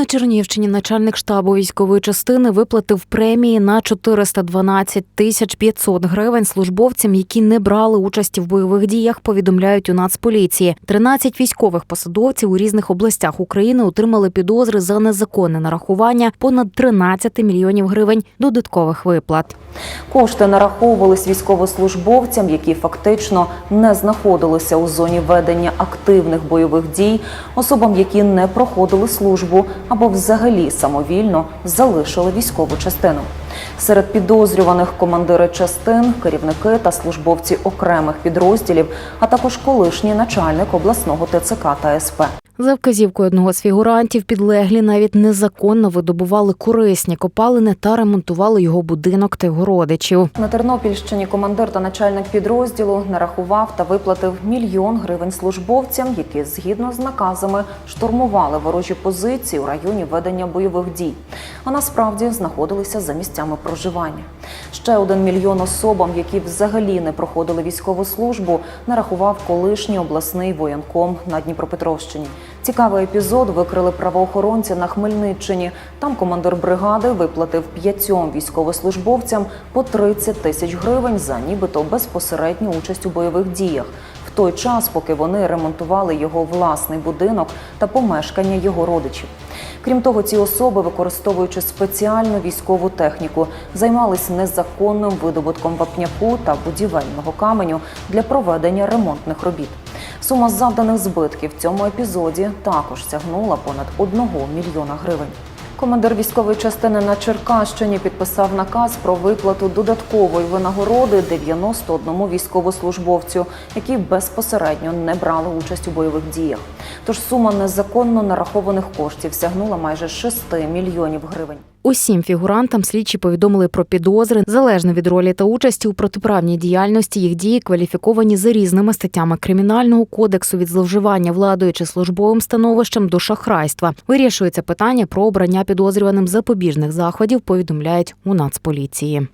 На Чернігівщині начальник штабу військової частини виплатив премії на 412 тисяч 500 гривень службовцям, які не брали участі в бойових діях. Повідомляють у Нацполіції. 13 військових посадовців у різних областях України отримали підозри за незаконне нарахування понад 13 мільйонів гривень додаткових виплат. Кошти нараховувались військовослужбовцям, які фактично не знаходилися у зоні ведення активних бойових дій, особам, які не проходили службу або взагалі самовільно залишили військову частину. Серед підозрюваних командири частин, керівники та службовці окремих підрозділів, а також колишній начальник обласного ТЦК та СП. За вказівкою одного з фігурантів підлеглі навіть незаконно видобували корисні копалини та ремонтували його будинок та його родичів. На Тернопільщині командир та начальник підрозділу нарахував та виплатив мільйон гривень службовцям, які згідно з наказами штурмували ворожі позиції у районі ведення бойових дій, а насправді знаходилися за місцями проживання. Ще один мільйон особам, які взагалі не проходили військову службу, нарахував колишній обласний воєнком на Дніпропетровщині. Цікавий епізод викрили правоохоронці на Хмельниччині. Там командир бригади виплатив п'ятьом військовослужбовцям по 30 тисяч гривень за нібито безпосередню участь у бойових діях. В той час, поки вони ремонтували його власний будинок та помешкання його родичів. Крім того, ці особи, використовуючи спеціальну військову техніку, займались незаконним видобутком вапняку та будівельного каменю для проведення ремонтних робіт. Сума завданих збитків в цьому епізоді також сягнула понад 1 мільйона гривень. Командир військової частини на Черкащині підписав наказ про виплату додаткової винагороди 91 військовослужбовцю, які безпосередньо не брали участь у бойових діях. Тож сума незаконно нарахованих коштів сягнула майже 6 мільйонів гривень. Усім фігурантам слідчі повідомили про підозри залежно від ролі та участі у протиправній діяльності. Їх дії кваліфіковані за різними статтями кримінального кодексу від зловживання владою чи службовим становищем до шахрайства. Вирішується питання про обрання підозрюваним запобіжних заходів. Повідомляють у Нацполіції.